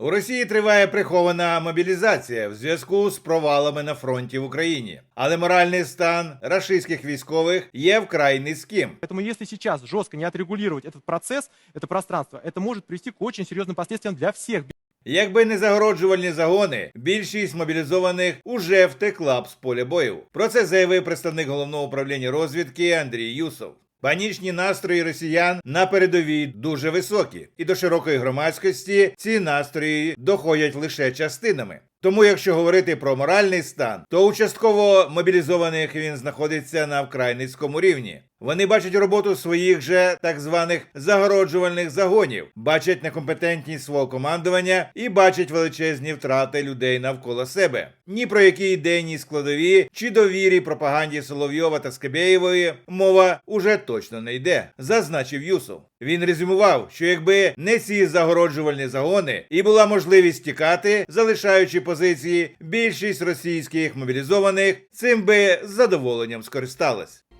У Росії триває прихована мобілізація в зв'язку з провалами на фронті в Україні, але моральний стан рашистських військових є вкрай низьким. Поэтому если сейчас жестко не отрегулировать этот процесс, это пространство, это может привести к очень серьезным последствиям для всех. Якби не загороджувальні загони, більшість мобілізованих уже втекла б з поля бою. Про це заявив представник головного управління розвідки Андрій Юсов. Панічні настрої росіян на передовій дуже високі, і до широкої громадськості ці настрої доходять лише частинами. Тому, якщо говорити про моральний стан, то участково мобілізованих він знаходиться на вкрай низькому рівні. Вони бачать роботу своїх же так званих загороджувальних загонів, бачать некомпетентність свого командування і бачать величезні втрати людей навколо себе. Ні про які ідейні складові чи довірі пропаганді Соловйова та Скабєєвої мова уже точно не йде, зазначив Юсов. Він резюмував, що якби не ці загороджувальні загони і була можливість тікати, залишаючи позиції, більшість російських мобілізованих цим би з задоволенням скористалась.